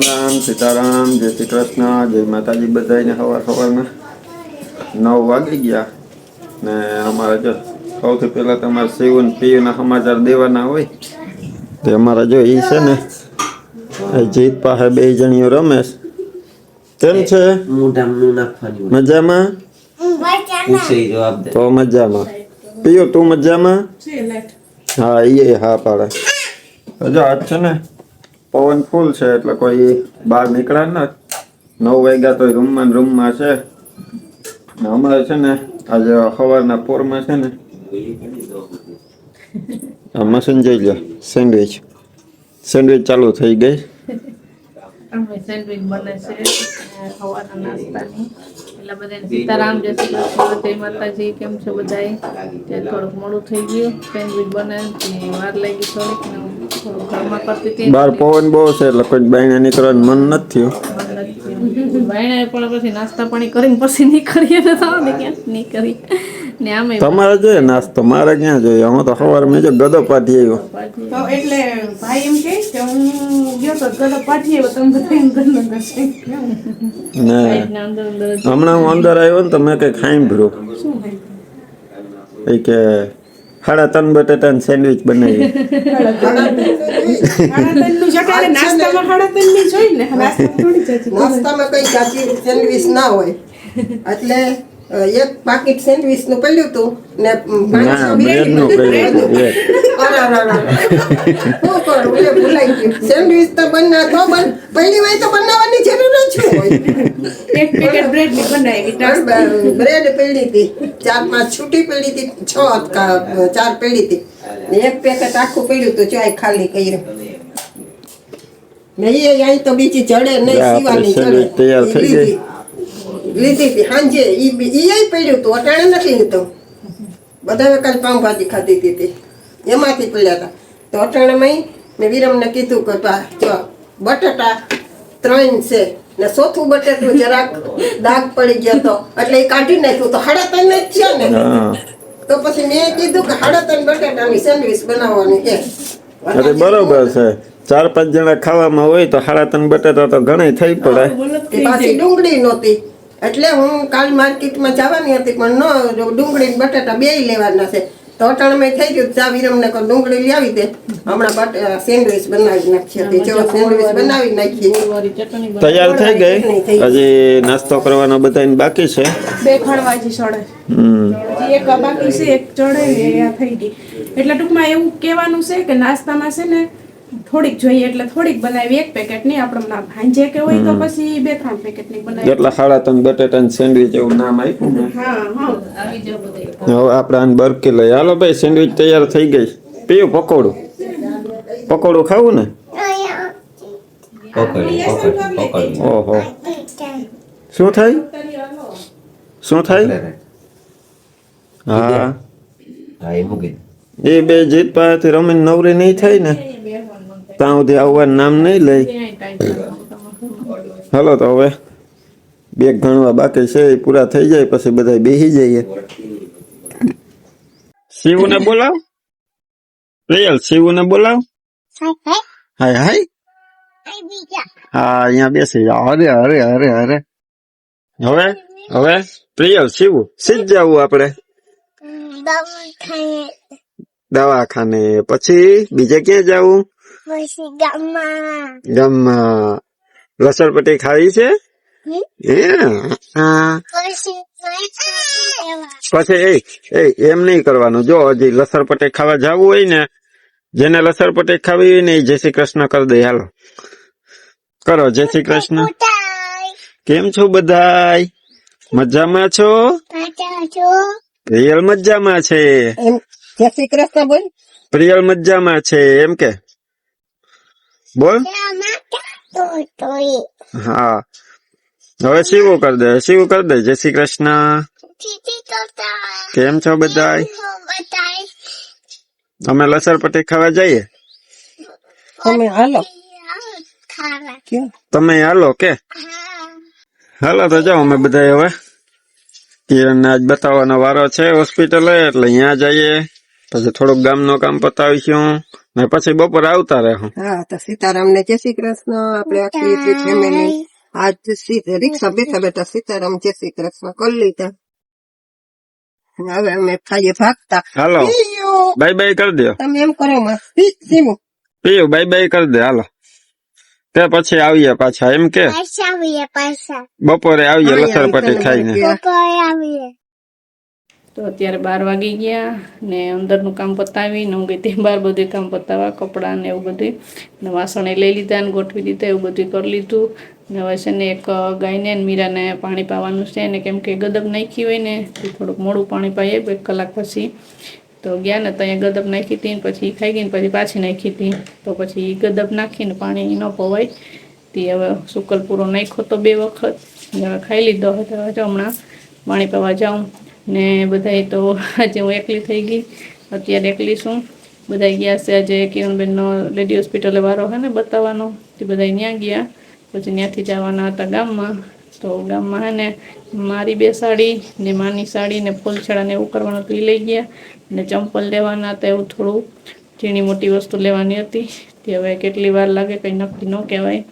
રામ રામ સીતારામ જય શ્રી કૃષ્ણ જય માતાજી બધાને સવાર સવારના નવ વાગી ગયા ને અમારે જો સૌથી પહેલાં તમારે શિવન પીયુના સમાચાર દેવાના હોય. તે અમારા જો એ છે ને એ જીત પાસે બે જણીઓ રમેશ કેમ છે? મોઢામાં મજામાં? તો મજામાં. પીઓ તું મજામાં? હા એ હા પાડે. હજુ આજ છે ને પવન ફૂલ છે, એટલે કોઈ બહાર નીકળ્યા ન. નવ વાગ્યા તો રૂમમાં રૂમમાં છે. અમારે છે ને, આજે સવારના પોરમાં છે ને. મશીન જોઈ લો સેન્ડવિચ. સેન્ડવિચ ચાલુ થઈ ગઈ. સેન્ડવિચ બને છે સીતારામ, જય માતાજી, કેમ છો બધાએ થોડુંક મોડું થઈ ગયું. સેન્ડવિચ બને વાર લાગી થોડીક બહાર પવન બહુ છે એટલે કોઈ બાયણે નીકળવાનું મન નથી થયું. ભાઈને પણ પછી નાસ્તા પાણી કરીને પછી નીકળીએ તો થાવ ને ક્યાં? નીકળી ને આમે તમારે જોઈએ નાસ્તો મારે ક્યાં જોઈએ? હું તો સવારે મેં જો ગદો પાટી આવ્યો. તો એટલે ભાઈ એમ કે હું ગયો તો ગદો પાઠી આવ્યો તમે બધા ને અંદર અંદર હમણાં હું અંદર આવ્યો ને તો મેં કઈ ખાઈ ભર્યું. એ કે સાડા ત્રણ બટેટાની સેન્ડવિચ બનાવી નાસ્તામાં કઈ જાતિ સેન્ડવિચ ના હોય. એટલે એક પાકીટ સેન્ડવિચનું પડ્યું હતું ને બ્રેડનું કર્યું બ્રેડ શું કરું એ ભૂલાઈ ગયું સેન્ડવિચ તો બના તો બન પડી હોય તો બનાવવાની જરૂર જ શું હોય એક પેકેટ બ્રેડની બનાવી નાસ્તા બ્રેડ પડી હતી ચાર પાંચ છૂટી પડી હતી છ કા- ચાર પડી હતી ને એક પેકેટ આખું પડ્યું હતું ચાય ખાલી કર્યું ને એ અહીં તો બીજી જડે નહીં જા, સીવાની આપણે જડે તૈયાર ઈ થઈ ગઈ. લીધી. લીધી હતી સાંજે ઈ બી- ઈ ય પડ્યું હતું અટાણે નથી લીધું બધા કાલ પાઉંભાજી ખાધી હતી તે. એમાંથી પડ્યા હતા. તો અટાણામાં મેં વિરમને કીધું કે પા જો બટાટા ત્રણ છે ને ચોથું બટેટું જરાક દાગ પડી ગયો તો. એટલે એ કાઢી નાખ્યું. તો હાડા ત્રણ જ છે ને. તો પછી મેં કીધું કે હાડા ત્રણ બટાટાની સેન્ડવિચ બનાવવાની છે. અરે બરોબર છે. ચાર પાંચ જણા ખાવામાં હોય તો હાડા ત્રણ બટેટા તો ઘણા થઈ પડે. કે પાછી ડુંગળી નહોતી. એટલે હું કાલ માર્કેટમાં જવાની હતી પણ ન ડુંગળી બટાટા બે લેવાના છે. તો મેં થઈ ગયું ચા વિરમને કહું ડુંગળી લઈ આવી દે. હમણાં બટ સેન્ડવિચ બનાવી નાખી હતી જો સેન્ડવિચ બનાવી નાખી. તૈયાર થઈ ગઈ. હજી નાસ્તો કરવાનો બધાને બાકી છે. બે ખણવાજી સડે હમ. એક બાકી છે એક ચડે ને એ થઈ ગઈ. એટલે ટૂંકમાં એવું કહેવાનું છે કે નાસ્તામાં છે ને થોડીક જોઈએ એટલે થોડીક બનાવી એક પેકેટની આપણે ના ભાંજે કે હોય તો પછી બે ત્રણ પેકેટની બનાવી. એટલા સાડા ત્રણ બટેટાની સેન્ડવિચ એવું નામ આપ્યું ને. હા હા. આવી જાવ બધા હવે આપણે આને બરકી લઈએ. હાલો ભાઈ સેન્ડવિચ તૈયાર થઈ ગઈ. પીયું પકોડું? પકોડું ખાવું ને? પકડી પકડી પકડી. ઓહો. શું થાય? શું થાય? હા. એ બે જીત પાસેથી રમીને નવરી નહીં થાય ને? ત્યાં સુધી આવવાનું નામ નહીં લઈ. હલો તો હવે બે ગણવા બાકી છે એ પૂરા થઈ જાય પછી બધા બેસી જઈએ. શિવને બોલાવ. રિયલ શિવને બોલાવ. હાય હાય. હા અહીંયા બેસી જાઓ. અરે અરે અરે અરે. હવે હવે પ્રિયલ શિવ સીધ જવું આપણે? દવાખાને. પછી બીજે ક્યાં જવું? ગામમાં. લસણપટ્ટી ખાવી છે? પછી એ એ એમ નહીં કરવાનું. જો હજી લસણપટ્ટી ખાવા જવું હોય ને જેને લસણપટ્ટી ખાવી હોય ને એ જય શ્રી કૃષ્ણ કરી દે. હાલો. કરો જય શ્રી કૃષ્ણ. કેમ છો બધાય? મજામાં છો? પ્રિયલ મજામાં છે. જય શ્રી કૃષ્ણ બોલ. પ્રિયલ મજામાં છે એમ કે? બોલ હા હવે શિવું કરી દે શિવું કરી દે જય શ્રી કૃષ્ણ કેમ છો બધાય અમે લસણપટ્ટી ખાવા જઈએ તમે હાલો તમે હાલો કે હાલો તો જાઓ અમે બધા હવે કિરણ આજ બતાવવાનો વારો છે હોસ્પિટલે એટલે અહીંયા જઈએ. પછી થોડુંક ગામનું કામ પતાવીશું. ને પછી બપોરે આવતા રહું હા. તો સીતારામને જય શ્રી કૃષ્ણ. આપણે આખી યુટ્યુબ ફેમિલી આજ સી- રિક્ષા બેઠા બેઠા સીતારામ જય શ્રી કૃષ્ણ. કરી લીધા. હવે અમે ખાઈએ ભાગતા. હાલો. પીયું. બાય બાય કરી દો તમે એમ કરો માં પી- પીવું. પીયું બાય બાય કરી દે હાલો. તે પછી આવીએ પાછા. એમ કે? પૈસા આવીએ પૈસા બપોરે આવીએ હા, લસણપટ્ટી ચાલો, ખાઈને. મળીએ. કોઈ આવીએ. તો અત્યારે બાર વાગી ગયા ને અંદરનું કામ પતાવીને હું ગઈ તે બહાર બધું કામ પતાવવા, કપડાં ને એવું બધું ને વાસણે લઈ લીધા ને ગોઠવી દીધા, એવું બધું કરી લીધું. ને હવે છે ને એક ગાયને મીરાને પાણી પાવાનું છે ને કેમ કે ગદબ નાખી હોય ને તો થોડુંક મોડું પાણી પાઈએ બે કલાક પછી. તો ગયા ને ત્યાં ગદબ નાખી હતી ને પછી ખાઈ ગઈ ને પછી પાછી નાખી હતી. તો પછી એ ગદબ નાખીને પાણી ન પવાય. તે હવે સુકલ પૂરો નાખ્યો તો બે વખત. હવે ખાઈ લીધો હતો હમણાં પાણી પાવા જાઉં. ને બધાય તો આજે હું એકલી થઈ ગઈ. અત્યારે એકલી છું. બધા ગયા છે આજે કિરણબેનનો લેડી હોસ્પિટલે વારો હે ને બતાવવાનો. તે બધા ત્યાં ગયા. પછી ત્યાંથી જવાના હતા ગામમાં. તો ગામમાં હે ને મારી બે સાડી ને માની સાડી ને ફૂલછડા ને એવું કરવાનું હતું એ લઈ ગયા. ને ચંપલ લેવાના હતા એવું થોડું. ઝીણી મોટી વસ્તુ લેવાની હતી. તે હવે કેટલી વાર લાગે કંઈ નક્કી ન કહેવાય.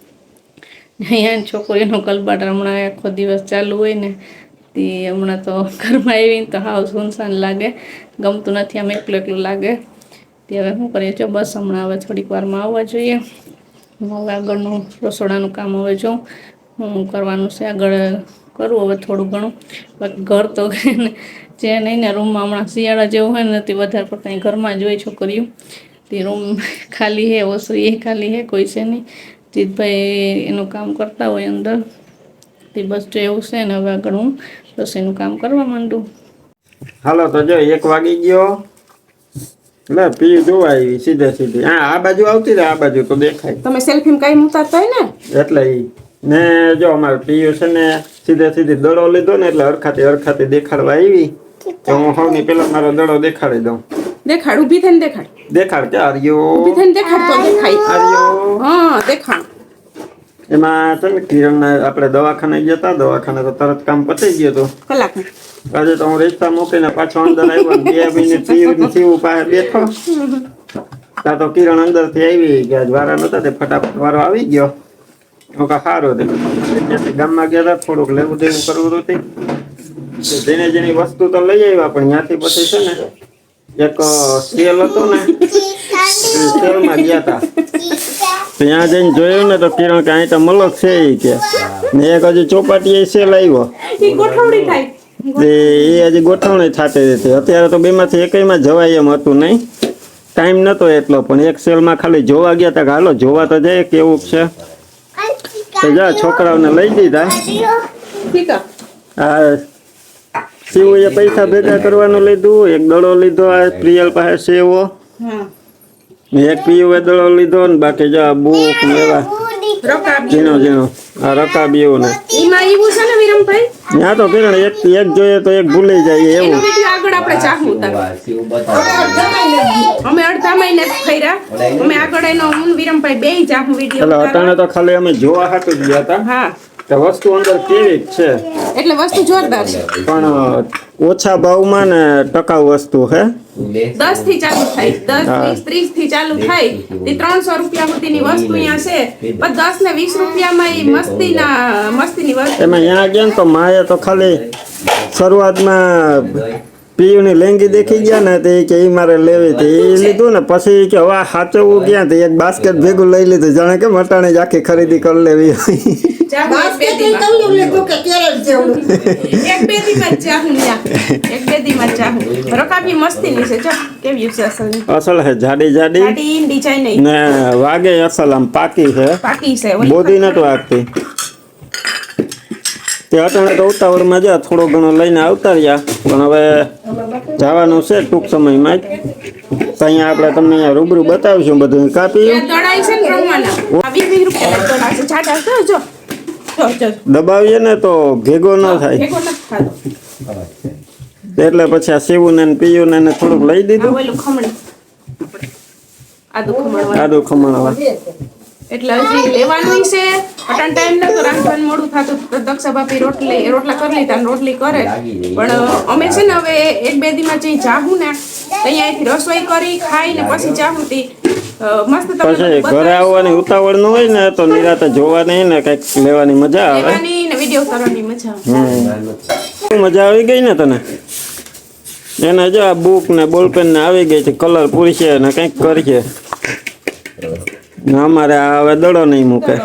અહીંયા છોકરીનો કલબાટ હમણાં આખો દિવસ ચાલુ હોય ને તે હમણાં તો ઘરમાં આવીને તો હાવ સુનસાન લાગે. ગમતું નથી આમ એકલું એકલું લાગે. તે હવે શું કરીએ? છો બસ હમણાં હવે થોડીક વારમાં આવવા જોઈએ. હું આગળનું રસોડાનું કામ હવે જોઉં હું કરવાનું છે. આગળ કરવું હવે થોડું ઘણું. બાકી ઘર તો જે નહીં ને રૂમમાં હમણાં શિયાળા જેવું હોય ને તે વધારે પડતા ઘરમાં જ હોય છોકરીઓ. તે રૂમ ખાલી હે, ઓસરી એ ખાલી હે, કોઈ છે નહીં. જીતભાઈ એનું કામ કરતા હોય અંદર. તે બસ જો એવું છે ને હવે આગળ હું રસોઈનું કામ કરવા માંડું. હાલો તો જો એક વાગી ગયો. લે પી જોવા આવી સીધે સીધી. હા આ બાજુ આવતી રહે આ બાજુ તો દેખાય. તમે સેલ્ફી કઈ ઉતારતા હોય ને? એટલે ઈ. ને જો અમારે પીયુ છે ને સીધે સીધી દડો લીધો ને એટલે હરખાતી હરખાતી દેખાડવા આવી. તો હું સૌની પેલા મારો દડો દેખાડી દઉં. દેખાડ ઊભી થઈને દેખાડ. દેખાડ કે આર્યો. ઊભી થઈને દેખાડ તો દેખાય. આર્યો. હા દેખાડ. એમાં છે ને કિરણ આપણે દવાખાને ગયા હતા દવાખાને તો તરત કામ પતી ગયું હતું. કલાક આજે તો હું રિક્ષા મૂકીને પાછો અંદર આવ્યો બે મહિને પીવું પીવું પાસે બેઠો. ત્યાં તો કિરણ અંદરથી આવી ગયા વારા નતા તે ફટાફટ વારો આવી ગયો. હું કા સારો તે ગામમાં ગયા હતા થોડુંક લેવું દેવું કરવું હતું જેને જેની વસ્તુ તો લઈ આવ્યા પણ ત્યાંથી પછી છે ને એક સેલ હતો ને સેલમાં ગયા હતા ત્યાં જઈને જોયું ને તો કિરણ કે અહીં તો મલક છે એ કે. ને એક હજી ચોપાટી સેલ આવ્યો ઈ તે એ હજી ગોઠવણી થતી હતી અત્યારે તો બેમાંથી એકયમાં જવાય એમ હતું નહીં. ટાઈમ નતો એટલો પણ એક સેલમાં ખાલી જોવા ગયા હતા કે હાલો જોવા તો જાય કેવું છે. તો જા છોકરાઓને લઈ દીધા. આ શિવુએ પૈસા ભેગા કરવાનું લીધું એક દડો લીધો આ પ્રિયલ પાસે સેવો. એક પીવે દડો લીધો ને બાકી જો આ બુક લેવા રકાબ ઝીણો ઝીણો. આ રકાબીઓ બીઓ એવું ને ત્યાં તો કિરણ એક એક જોઈએ તો એક ભૂલી જાય એવું. વીડિયો આગળ આપણે. અમે અડધા મહિને ખઈરા અમે આગળ એનો હું વિરમભાઈ બે જાહું વીડિયો એટલે. અટાણે તો ખાલી અમે જોવા હાટું જ ગયા હતા. હા. વસ્તુ અંદર કેવી જ છે. એટલે વસ્તુ જોરદાર છે. પણ ઓછા ભાવમાં ને ટકાઉ વસ્તુ હે. દસથી ચાલુ થાય. દસ વીસ ત્રીસથી ચાલુ થાય. તે ત્રણસો રૂપિયા સુધીની વસ્તુ અહીંયા છે. પણ દસ ને વીસ રૂપિયામાં એ મસ્તીના મસ્તીની વસ્તુ એમાં અહીંયા ગયા તો માએ તો ખાલી શરૂઆતમાં પીવની લેંગી દેખી ગયા ને તે કે એ મારે લેવી હતી. એ લીધું ને પછી કે હવે આ સાચવવું ક્યાં તે એક બાસ્કેટ ભેગું લઈ લીધું. જાણે કે મટાણી જ આખી ખરીદી કરી લેવી. હોય ચાહું એક બે બાસ્કેટ દીમાં. કલ્લું લીધું કે કેરેટ જેવડું એક બે દીમાં ચાહું ન્યા. એક બે દીમાં ચાહું રકાબી મસ્તીની છે. જો કેવી છે અસલની અસલ હે જાડી જાડી. ગાડી ડિઝાઇન નહીં. ને વાગે અસલ આમ પાકી છે. પાકી છે બોધી નથી વાગતી તે અટાણે તો ઉતાવળમાં જા થોડો ઘણો લઈને આવતા રહ્યા. પણ હવે જવાનું છે ટૂંક સમયમાં જ. તો અહીંયા આપણે તમને અહીંયા રૂબરૂ બતાવીશું બધું. કાપી? છે ને દબાવીએ ને તો ભેગો ન થાય. એટલે પછી આ શિવુને ને પીયું ને થોડુંક લઈ દીધું. ખમણી. આદુ ખમણવા એટલે હજી લેવાનું છે. અટાણ ટાઈમ નતો રાખવાનું મોડું થતું. તો દક્ષા બાપી રોટલી રોટલા કરી લીધા રોટલી કરે. પણ અમે છે ને હવે એક બે દીમાં જઈ જાહું ને અહીંયાથી રસોઈ કરી ખાઈ ને પછી જાહું તી મસ્ત પછી ઘરે આવવાની ઉતાવળ ન હોય ને તો નિરાતે જોવાની ને કંઈક લેવાની મજા આવે. વીડિયો ઉતારવાની મજા આવે. શું મજા આવી. ગઈ ને તને? એને જો આ બુક ને બોલપેન ને આવી ગઈ છે કલર પૂરશે ને કંઈક કરશે ને અમારે આ હવે દડો નહીં મૂકે.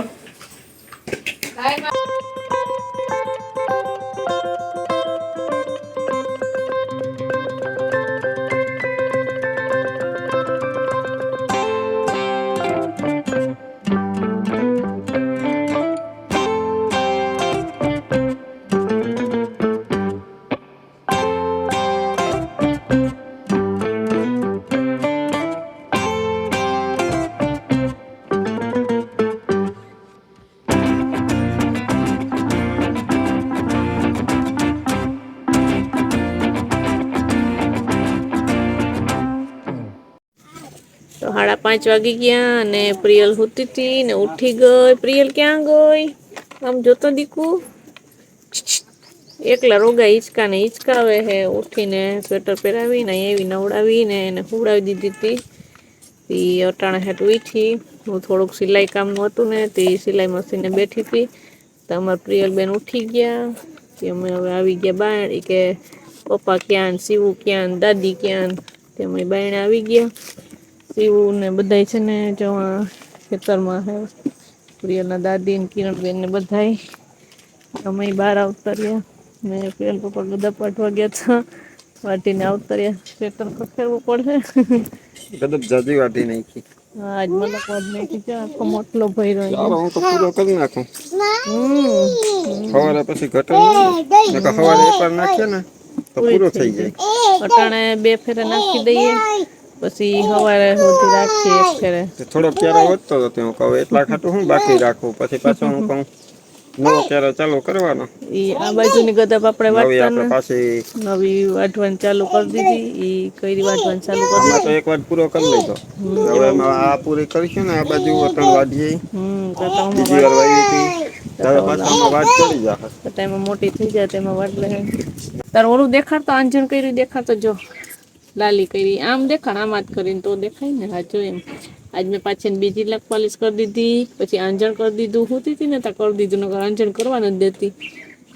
પાંચ વાગી ગયા અને પ્રિયલ સૂતી હતી ને ઉઠી ગઈ. પ્રિયલ ક્યાં ગઈ? આમ જોતો દીકુ. એકલા રોગા હિંચકા ને હિંચકાવે હે. ઉઠીને સ્વેટર પહેરાવીને એવી નવડાવીને એને હુવડાવી દીધી હતી એ અટાણે હેઠ ઉઠી હું થોડુંક સિલાઈ કામનું હતું ને તે સિલાઈ મશીને બેઠી હતી તો અમારા પ્રિયલબેન ઉઠી ગયા. કે અમે હવે આવી ગયા બાયણ. કે પપ્પા ક્યાં શિવું ક્યાં દાદી ક્યાં તે અમે બાયણ આવી ગયા. શિવું ને બધાય છે ને જો આ ખેતરમાં હે પ્રિયલના દાદી ને કિરણબેન ને બધાય. અમે બહાર આવતર્યા ને પ્રિયલ પપ્પા બધા પાઠવા ગયા હતા. વાટીને આવતર્યા ખેતર ખખેરવું પડે. કદબ જાજી વાટી નાખી. હા, આજ મને પદ નાખી છે. આખો મોટલો ભર્યો ચાલો હું તો પૂરો કરી નાખું. હમ. સવારે પછી ઘટે નહીં નકર સવારે એકવાર નાખીએ ને તો પૂરો થઈ જાય. અટાણે બે ફેરે નાખી દઈએ. પછી સવારે સુધી રાખીએ એક ફેરે થોડો ક્યારો વધતો હતો હું કહું એટલા ખાટું હું બાકી રાખું. પછી પાછો હું કહું નવો ક્યારો ચાલુ કરવાનો. ઈ આ બાજુની ગદપ આપણે આપણે પાછી નવી વાટવાની ચાલુ કરી દીધી. ઈ કઈ વાટવાની ચાલુ કરી તો એક વાર પૂરો કરી લીધો. હવે આ પૂરી કરીશું ને આ બાજુ વતન વાઢીએ હમ તો તો બીજી વાર વાવી હતી. તારે પાછા વાત ચડી જા. તો તેમાં મોટી થઈ જાય તેમાં વાટ લે તાર ઓલું દેખાડતો આંજણ કર્યું દેખાડતો જો. લાલી કરી. આમ દેખાડ આમ જ કરીને તો દેખાય ને હા જો એમ. આજ મેં પાછી બીજી લાખ પોલિશ કરી દીધી પછી આંજણ કરી દીધું. હોતી હતી ને ત્યાં કરી દીધું નકર આંજણ કરવા નથી દેતી.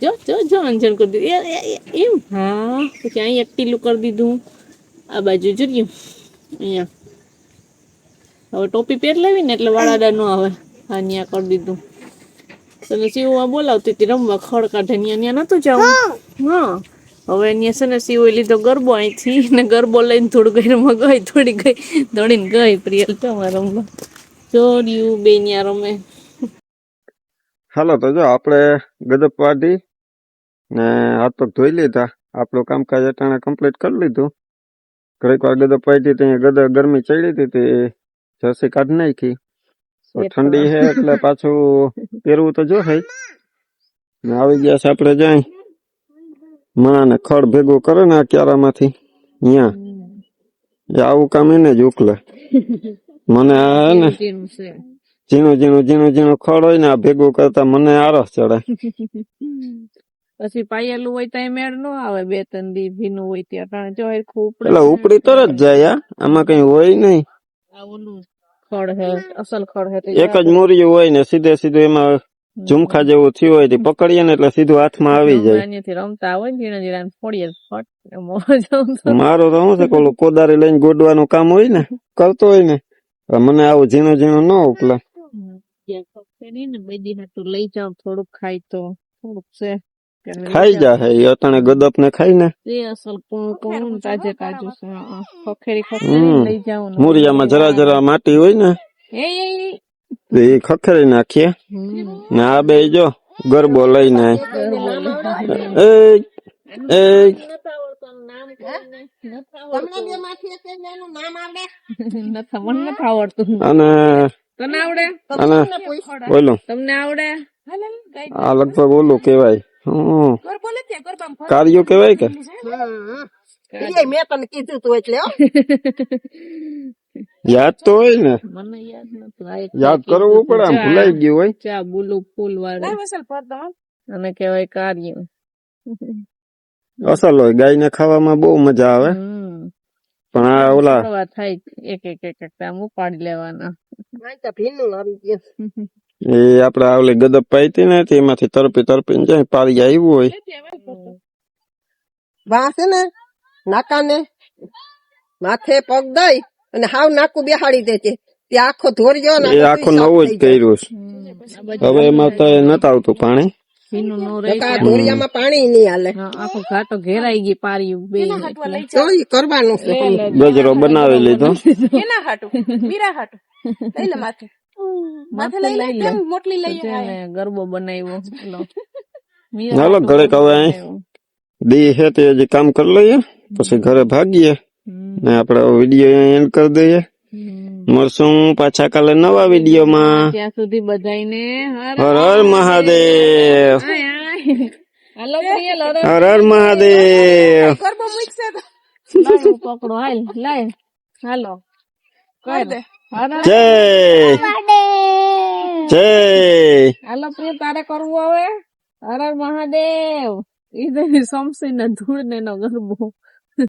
જો જો જો આંજણ કરી દીધું. એમ? હા. પછી અહીં એક ટીલું કરી દીધું. આ બાજુ જોયું અહીંયા. હવે ટોપી પહેર લેવી ને એટલે વાળાડા ન આવે. હા ન્યા કરી દીધું. તને સીવું આ બોલાવતી હતી રમવા ખડ કાઢે ન્યા ન્યા નતું જવું. હા. હવે અહીંયા છે ને સીવું લીધો ગરબો અહીંથી ને ગરબો લઈને થોડું ગઈ રમવા ગઈ થોડી ગઈ દોડીને ગઈ પ્રિયલ તો અમારે રમવા ચોર્યું બે ત્યાં રમે. હાલો તો જો આપણે ગદપ વાઢી ને હાથ પગ ધોઈ લીધા. આપણું કામકાજ અટાણે કમ્પ્લીટ કરી લીધું. ઘરેક વાર ગદપ પાડી ત્યાં ગદ ગરમી ચડી હતી તે જર્સી કાઢી નાખી. ઠંડી છે એટલે પાછું પહેરવું તો જો ને આવી ગયા છે આપણે જાય. માં ને ખડ ભેગું કરે ને આ ક્યારામાંથી? અહીંયા એ આવું કામ એને જ ઉકલે. મને આ ને ઝીણું ઝીણું ઝીણું ઝીણું ખડ હોય ને આ ભેગું કરતા મને આરસ ચડે. પછી પાયેલું હોય તો મેળ નો આવે બે ત્રણ દી ભીનું હોય ત્યાં જો હરખું એટલે ઉપડી તરત જાય. આમાં કઈ હોય નહીં. ખડ હે અસલ ખડ હે એક જ મૂર્યું હોય ને સીધે સીધું એમાં ઝુમખા જેવું થયું હોય તે પકડીએ ને એટલે સીધું હાથમાં આવી જાય. રમતા હોય ને ઝીણા ઝીણા ફોડીએ મારો તો શું છે કે કોદારી લઈને ગોડવાનું કામ હોય ને કરતો હોય ને મને આવું ઝીણું ઝીણું ન ઉપલે. લઈ જાવ થોડુંક ખાય તો થોડુંક છે. ખાઈ. જાય એ અટાણે ગદપ ને ખાઈ ને. તાજે તાજું છે ખખેરી ખખેરી લઈ જાવ ને. જરા જરા માટી હોય ને. એ ખખેરી નાખીએ. આ બે જો ગરબો લઈને એ એ કાર્યો કેવાય કે? મેં તને કીધું તું એટલે. યાદ તો હોય ને. મને યાદ નતું યાદ કરવું પડે આમ ભૂલાઈ ગયું હોય. ચા બુલુ ફૂલ વાળું. અને કહેવાય કાર્ય. અસલ હોય ગાયને ખાવામાં બહુ મજા આવે. પણ આ ઓલા થાય એક એક એક એક આમ ઉપાડી લેવાના. વાંચા ભીનું આવી ગયું. એ આપડે ઓલી ગદપ પાઈતી ને એમાંથી તરપી તરપીને જાય પારી આવ્યું હોય. વાંસે ને નાકા ને નાકાને માથે પગ દઈ. અને હાવ નાકું બેહાડી દે છે. તે આખો ધોર્યો ને એ આખું નવું જ કર્યો છે. હવે એમાં તો એ નતા આવતું પાણી. ધોરિયામાં પાણી નહીં હાલે. આખો ઘાટો ઘેરાઈ ગઈ પારી બે. તો કરવાનું છે. ગજરો બનાવી લીધો. કેના હાટું? મીરા હાટું? લઈ લે માથે. માથે લઈ લે મોટલી લઈ ગરબો બનાવ્યો. હાલો ઘરે કવે દી હે તે હજી કામ કરી લઈએ. પછી ઘરે ભાગીએ. ને આપણે વીડિયો એન્ડ કરી દઈએ. મળશું પાછા કાલે નવા વિડીયોમાં ત્યાં સુધી બધાયને હર હર હર મહાદેવ. આય, આય. હાલો પ્રિયલ હર હર હર મહાદેવ. ગરબો મૂકશે તો. લાય, હું પકડો હાલ લાય. હાલો કર. દે. હર હર. જય. જય. હાલો પ્રિય તારે કરવું હવે? હર હર મહાદેવ. ઈ સમસી ને ધૂળ ને નો ગરબો.